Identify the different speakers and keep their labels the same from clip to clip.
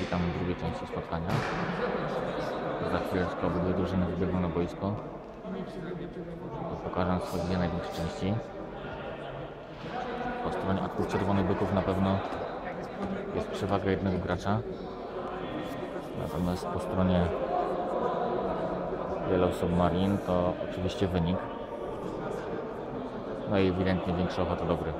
Speaker 1: Witam w drugiej części spotkania. Za chwileczkę obydwie drużyny wybiegną na boisko. Pokażę swoje dwie największe części. Po stronie ataków czerwonych byków na pewno jest przewaga jednego gracza. Natomiast po stronie Yellow Submarine to oczywiście wynik. No i ewidentnie większa ochota do gry.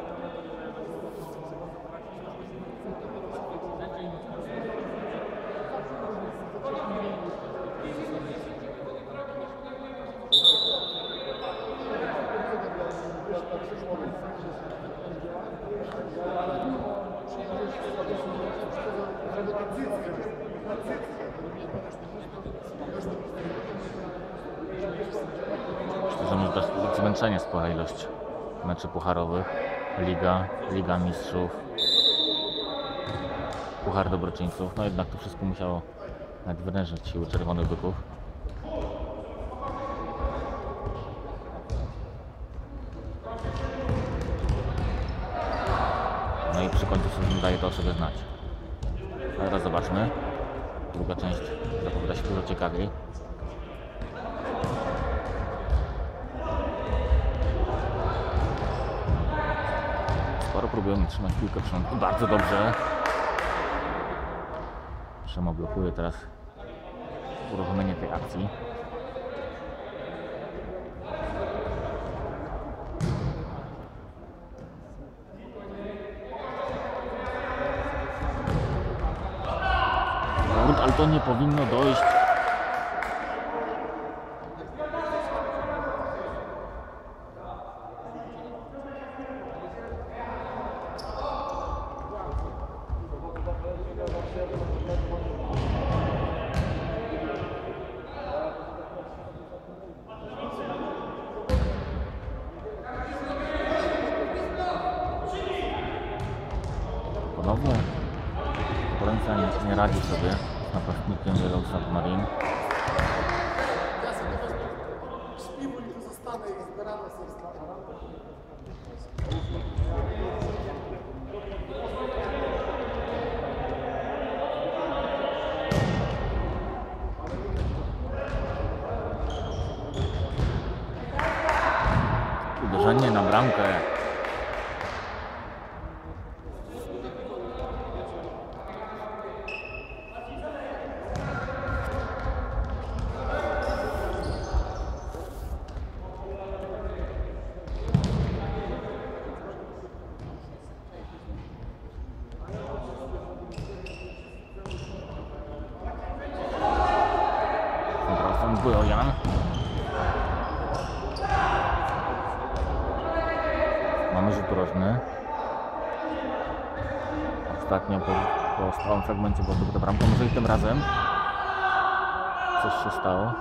Speaker 1: Że może też zmęczenie spora ilość meczy pucharowych. Liga, Liga Mistrzów, Puchar Dobroczyńców. No jednak to wszystko musiało nadwyrężyć siły Czerwonych Byków. No i przy końcu sezonu daje to sobie znać. A Teraz zobaczmy. Druga część zapowiada się dużo ciekawiej. Sporo próbujemy trzymać piłkę w. Bardzo dobrze. Przemo blokuje teraz uruchomienie tej akcji. Powrót, ale nie powinno dojść. Ponownie obrońca nie, nie radzi sobie z napastnikiem Yellow Submarine.
Speaker 2: Śpiwu i tu zostanę i zbieramy sobie stara.
Speaker 1: Uderzenie na bramkę. Bojan. Mamy rzut rożny. Ostatnio po, po stałym fragmencie była zdobyta bramka. Może i tym razem coś się stało.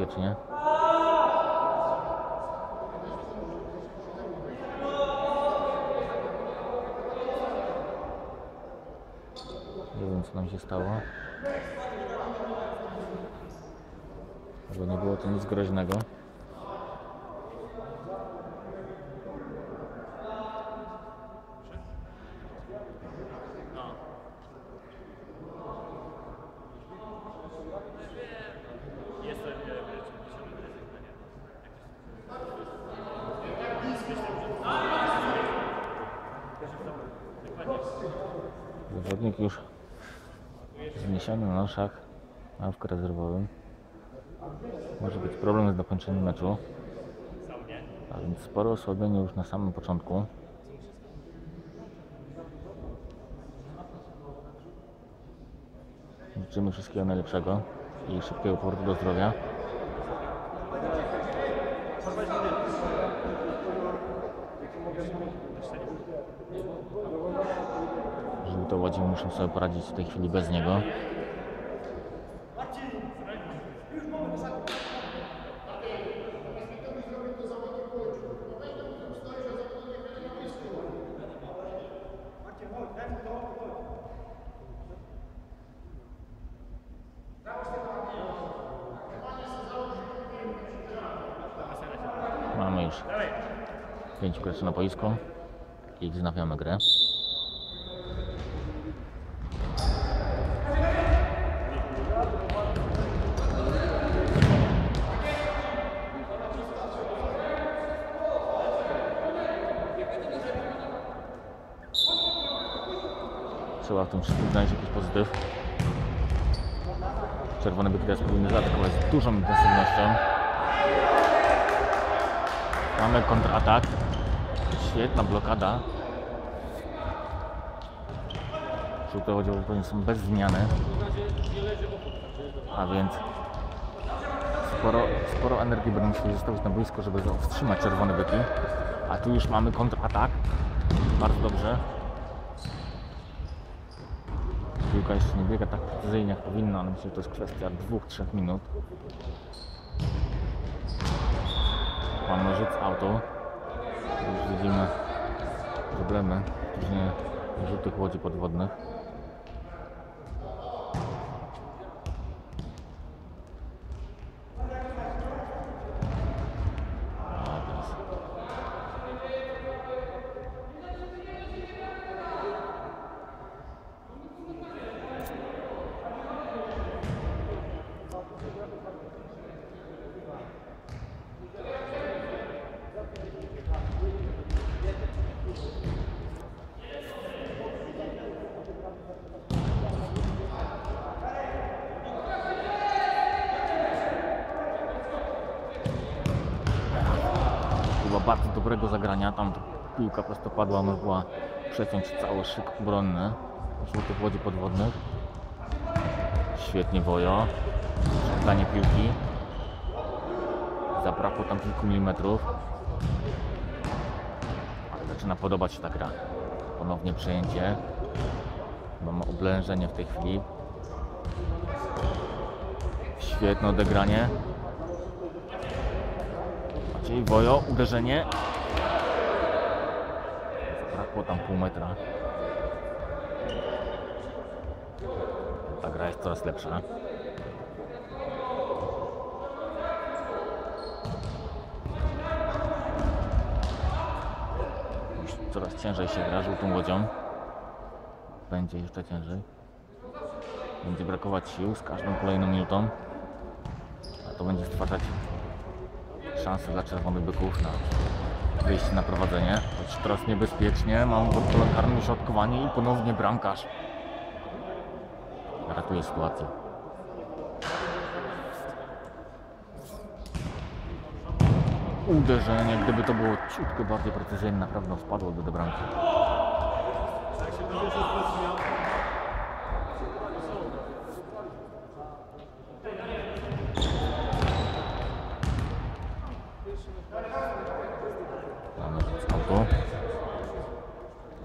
Speaker 1: Niebezpiecznie. Nie wiem co nam się stało. Żeby nie było to nic groźnego. Zawodnik już zniesiony na noszach na ławkę rezerwowym. Może być problem z dokończeniem meczu. A więc spore osłabienie już na samym początku. Życzymy wszystkiego najlepszego i szybkiego powrotu do zdrowia. Żółte łodzi muszą sobie poradzić w tej chwili bez niego. Boisku i wznawiamy grę. Trzeba w tym wszystkim znaleźć jakiś pozytyw. Czerwone byki teraz powinny zaatakować z dużą intensywnością. Mamy kontratak. Świetna blokada. Żółte chodziło, że pewnie są bez zmiany. A więc sporo, sporo energii będą musieli zostawić na boisko, żeby wstrzymać czerwone byki. A tu już mamy kontratak. Bardzo dobrze. Piłka jeszcze nie biega tak precyzyjnie jak powinna, ale myślę, że to jest kwestia 2-3 minut. Mamy rzut z auto. Już widzimy problemy w drużynie żółtych łodzi podwodnych. A teraz Chyba bardzo dobrego zagrania. Tam piłka prostopadła, można była przeciąć cały szyk obronny żółtych łodzi podwodnych. Świetnie Wojo. Oddanie piłki. Zabrakło tam kilku milimetrów. Ale zaczyna podobać się ta gra. Ponownie przejęcie. Mamy oblężenie w tej chwili. Świetne odegranie. Maciej Wojo, uderzenie. Zabrakło tam pół metra. Ta gra jest coraz lepsza. Już coraz ciężej się gra żółtą łodzią. Będzie jeszcze ciężej. Będzie brakować sił z każdą kolejną minutą. A to będzie stwarzać szansę dla czerwonych byków na wyjście na prowadzenie. Choć teraz niebezpiecznie, mam polem karnym środkowanie i ponownie bramkarz ratuje sytuację. Uderzenie, gdyby to było ciutko bardziej precyzyjne, na pewno wpadłoby do bramki. Mamy rzut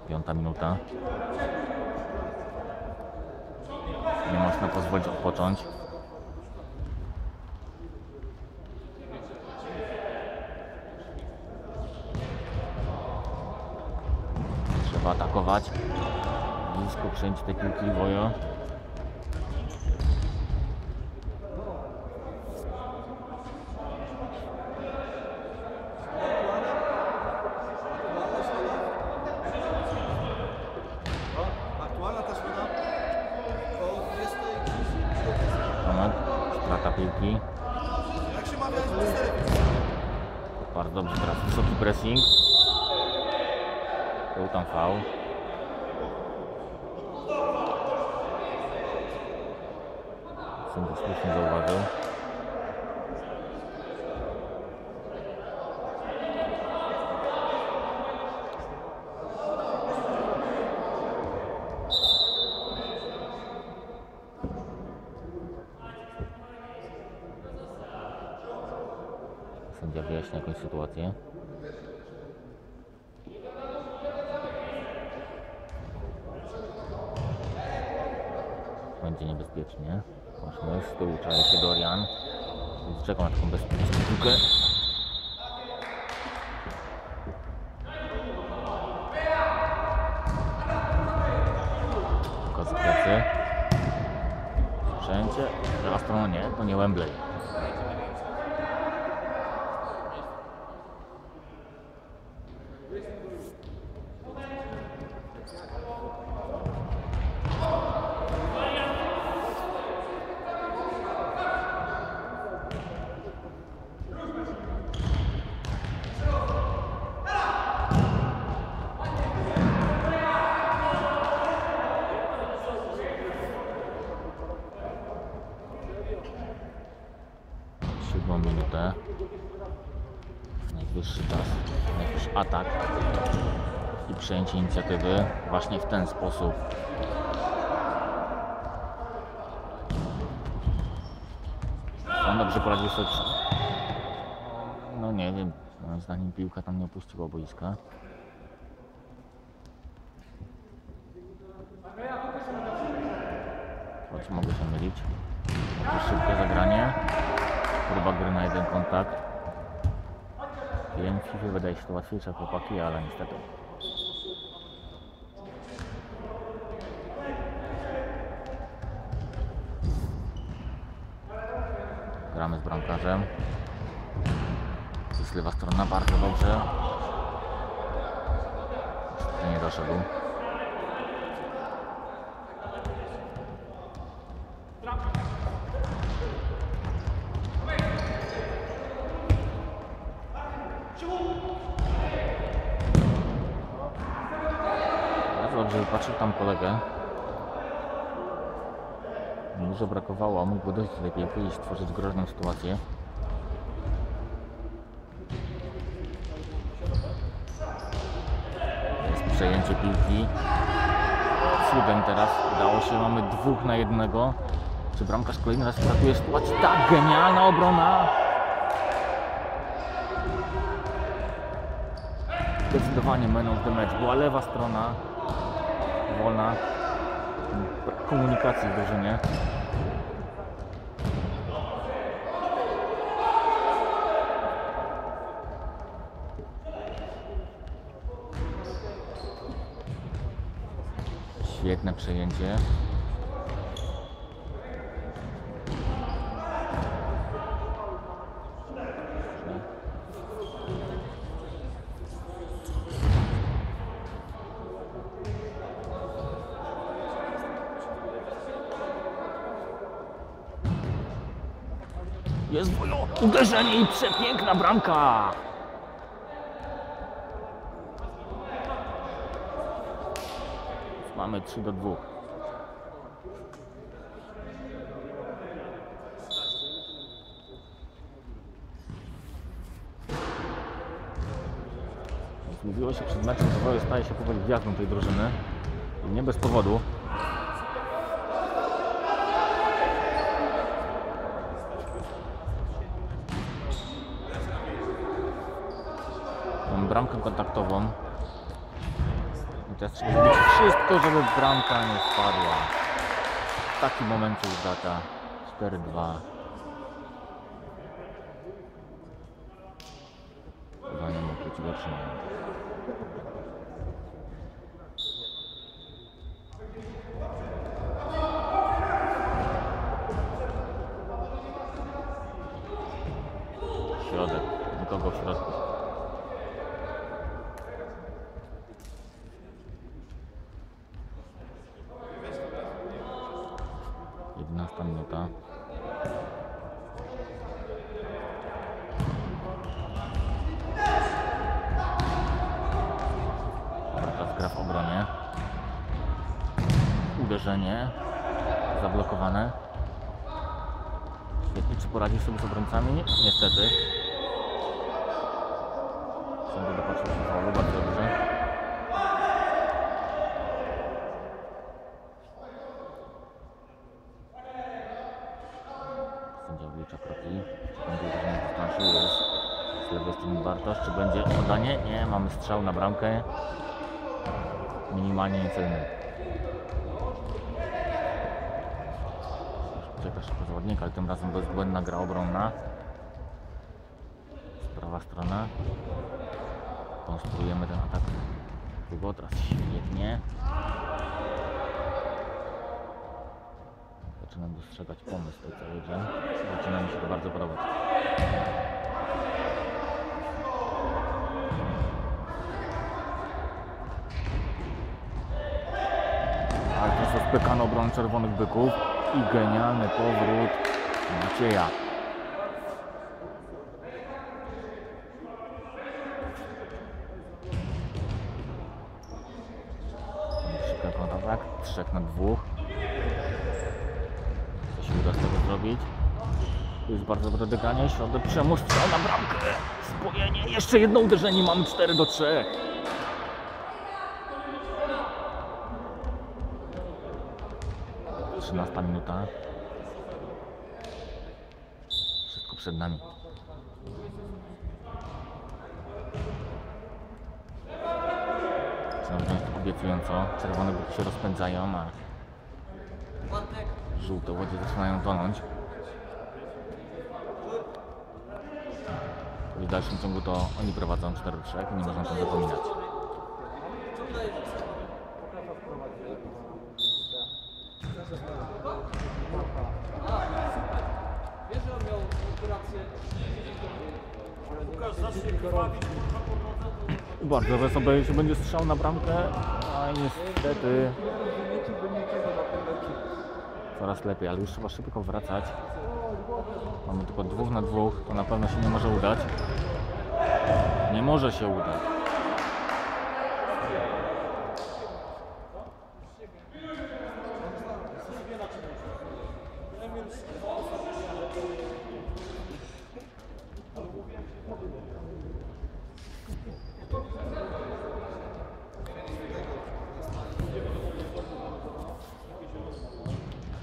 Speaker 1: Piąta minuta. Nie można pozwolić odpocząć. Trzeba atakować. Blisko przyjęcie tej piłki Wojo. Piłki. Bardzo dobrze teraz wysoki pressing. Był tam faul. Sędzia słusznie zauważył. Będzie niebezpiecznie. Właśnie z tyłu czai się Dorian. Czekam na taką bezpieczną piłkę. Tylko z plecy. Sprzęcie. Teraz to nie, to nie Wembley. Atak i przejęcie inicjatywy właśnie w ten sposób. On dobrze poradził sobie. No nie wiem, moim zdaniem piłka tam nie opuściła boiska. Choć mogę się mylić. Szybkie zagranie. Próba gry na jeden kontakt. Wiem, w FIFA wydaje się to łatwiejsze chłopaki, ale niestety. Gramy z bramkarzem. Jest lewa strona bardzo dobrze. Niestety nie doszedł. Bardzo dobrze wypatrzył tam kolegę. Dużo brakowało, a mógłby dojść do tej piłki i stworzyć groźną sytuację. Jest przejęcie piłki. Cudem teraz udało się, mamy dwóch na jednego. Czy bramkarz kolejny raz ratuje sytuację? Tak, genialna obrona! Zdecydowanie man of the match. Była lewa strona wolna. Komunikacji w drużynie. Świetne przejęcie. Jest wojo! Uderzenie i przepiękna bramka! Mamy 3 do 2. Jak Mówiło się przed meczem, że Wojo staje się powoli gwiazdą tej drużyny. I nie bez powodu. Tą bramkę kontaktową. I teraz trzeba zrobić wszystko, żeby bramka nie spadła. Momencie już data 4-2. Chyba nie mógł być lepszy moment. Środek. Nikogo w środku. 11 minuta. Dobra, teraz gra w obronie. Uderzenie. Zablokowane. Świetnie, czy poradził sobie z obrońcami? Niestety. Sądzę, dopatrzył się faulu, bardzo dobrze. Sędzia wlicza kroki. Czy będzie uderzenie w dystansie? Jest. Z lewej strony Bartosz. Czy będzie podanie? Nie, mamy strzał na bramkę. Minimalnie niecelny. Zawodnika, ale tym razem bezbłędna gra obronna. Z prawa strona. Konstruujemy ten atak. Długo teraz świetnie. Zaczynam dostrzegać pomysł tej całej grze. Zaczyna mi się to bardzo podobać. Ale to jest obron czerwonych byków i genialny powrót Macieja. Szybki kontratak, 3 na 2. Co się uda z tego zrobić? Tu jest bardzo dobre dyganie, środek przemu, strzał na bramkę. Spojenie, jeszcze jedno uderzenie, mamy 4 do 3. Trzynasta minuta. Wszystko przed nami. Obiecująco. Czerwone buty się rozpędzają, a żółte łodzie zaczynają tonąć. I w dalszym ciągu to oni prowadzą 4 3 i nie można o tym zapominać. Bardzo wesoło, jeśli będzie strzał na bramkę, a niestety coraz lepiej, ale już trzeba szybko wracać. Mamy tylko dwóch na dwóch, to na pewno się nie może udać. Nie może się udać.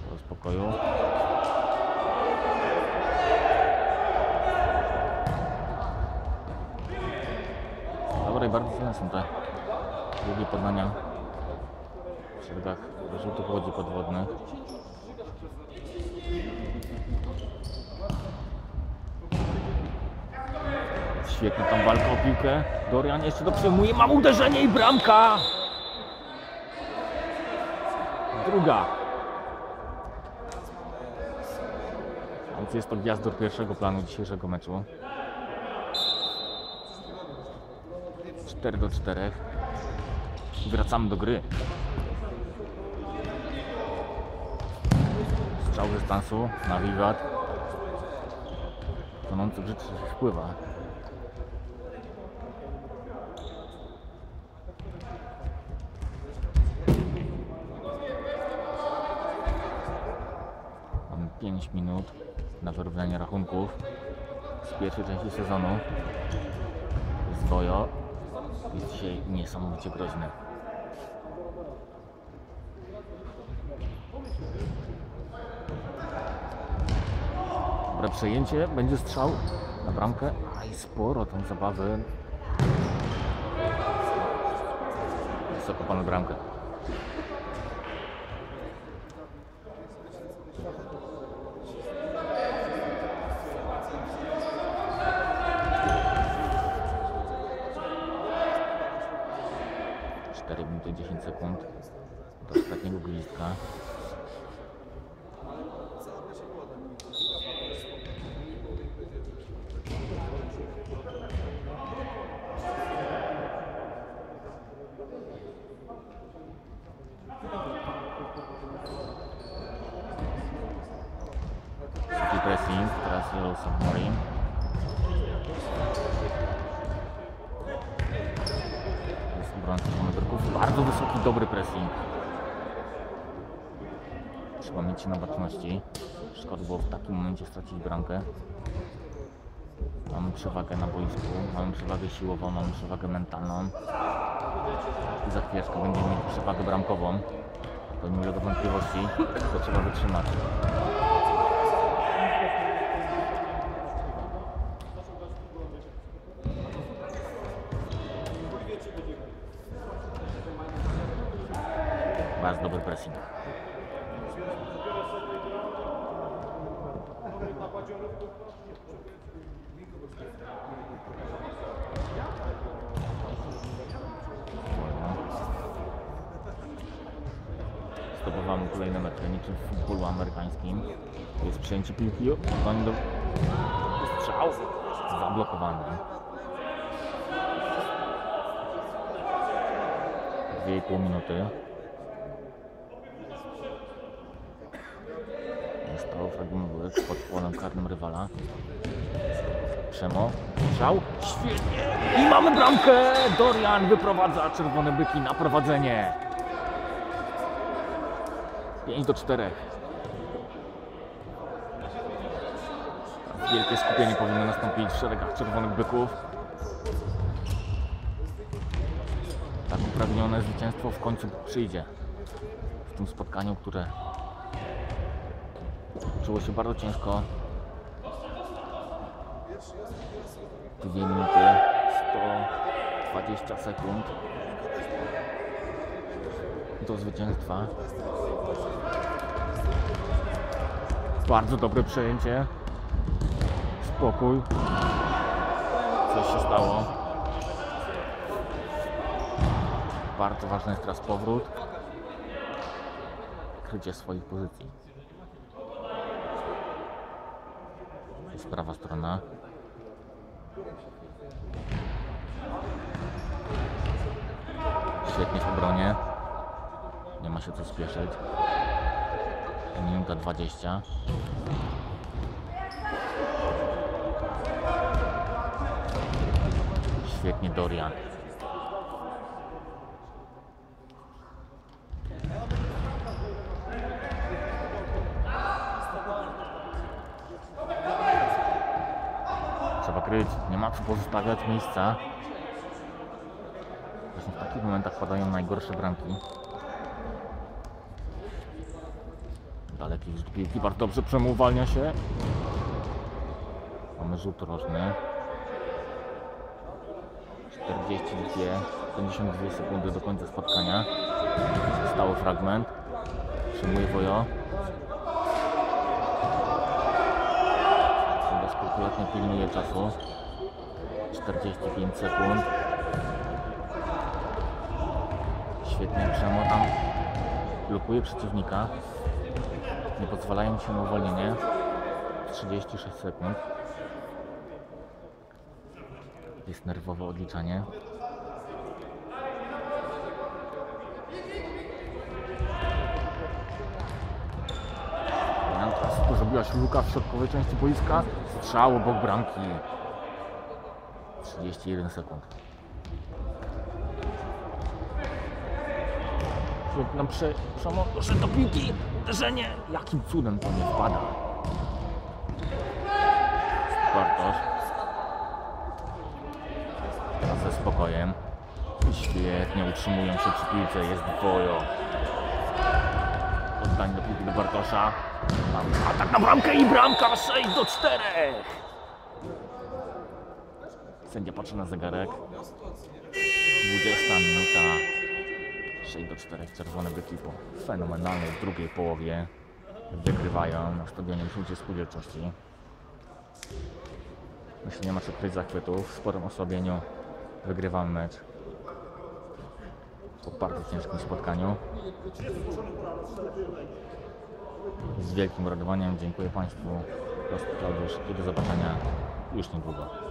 Speaker 1: Do spokoju. Dobre i bardzo silne są te długie podania w szeregach żółtych łodzi podwodnych. Świetna tam walka o piłkę. Dorian jeszcze to przejmuje. Mam uderzenie i bramka! Druga. Więc jest to gwiazdor pierwszego planu dzisiejszego meczu. 4 do 4. Wracamy do gry. Strzał z dystansu na wiwat. Tonący się wpływa. Mamy 5 minut na wyrównanie rachunków z pierwszej części sezonu. Jest Wojo. Jest dzisiaj niesamowicie groźny. Dobre przejęcie, będzie strzał na bramkę. A i sporo tam zabawy. Wysoko bramkę. Cztery minuty 10 sekund do ostatniego gwizdka. Szybki pressing, teraz Yellow Submarine. Jest obrońca Monogorków. Bardzo wysoki, dobry pressing. Trzeba mieć baczności. Szkoda było w takim momencie stracić bramkę. Mamy przewagę na boisku, mamy przewagę siłową, mamy przewagę mentalną. I za chwileczkę będziemy mieli przewagę bramkową. To nie ulega wątpliwości, to trzeba wytrzymać. To fragment pod polem karnym rywala. Przemo. Strzał. Świetnie. I mamy bramkę. Dorian wyprowadza czerwone byki na prowadzenie. 5 do 4. Wielkie skupienie powinno nastąpić w szeregach czerwonych byków. Tak upragnione zwycięstwo w końcu przyjdzie w tym spotkaniu, które czuło się bardzo ciężko. Dwie minuty 120 sekund do zwycięstwa. Bardzo dobre przejęcie. Spokój. Coś się stało. Bardzo ważny jest teraz powrót. Krycie swoich pozycji. Jest prawa strona. Świetnie w obronie. Nie ma się co spieszyć. Minuta 20. Świetnie Dorian. Nie ma co pozostawiać miejsca. Właśnie w takich momentach padają najgorsze bramki. Daleki rzut piłki, bardzo dobrze przemu uwalnia się. Mamy rzut rożny. 42, 52 sekundy do końca spotkania. Stały fragment. Przyjmuje Wojo. Skrupulatnie pilnuje czasu. 45 sekund. Świetnie Przemo tam blokuje przeciwnika. Nie pozwalają się na uwolnienie. 36 sekund. Jest nerwowe odliczanie. Się luka w środkowej części boiska. Strzał obok bramki. 31 sekund. Świetna prze... Przemo... Doszedł do piłki. Uderzenie. Jakim cudem to nie wpada? Bartosz. Teraz ze spokojem. Świetnie utrzymują się przy piłce. Jest Wojo. Do Bartosza. Atak na bramkę i bramka 6 do 4. Sędzia patrzy na zegarek. 20 minuta. 6 do 4 czerwone byki po fenomenalnej drugiej połowie. Wygrywają na stadionie Żółcie Spółdzielczości. Myślę, nie ma co kryć zachwytów. W sporym osłabieniu wygrywamy mecz. Po bardzo ciężkim spotkaniu. Z wielkim radowaniem dziękuję Państwu. Klaudiusz i do zobaczenia już niedługo.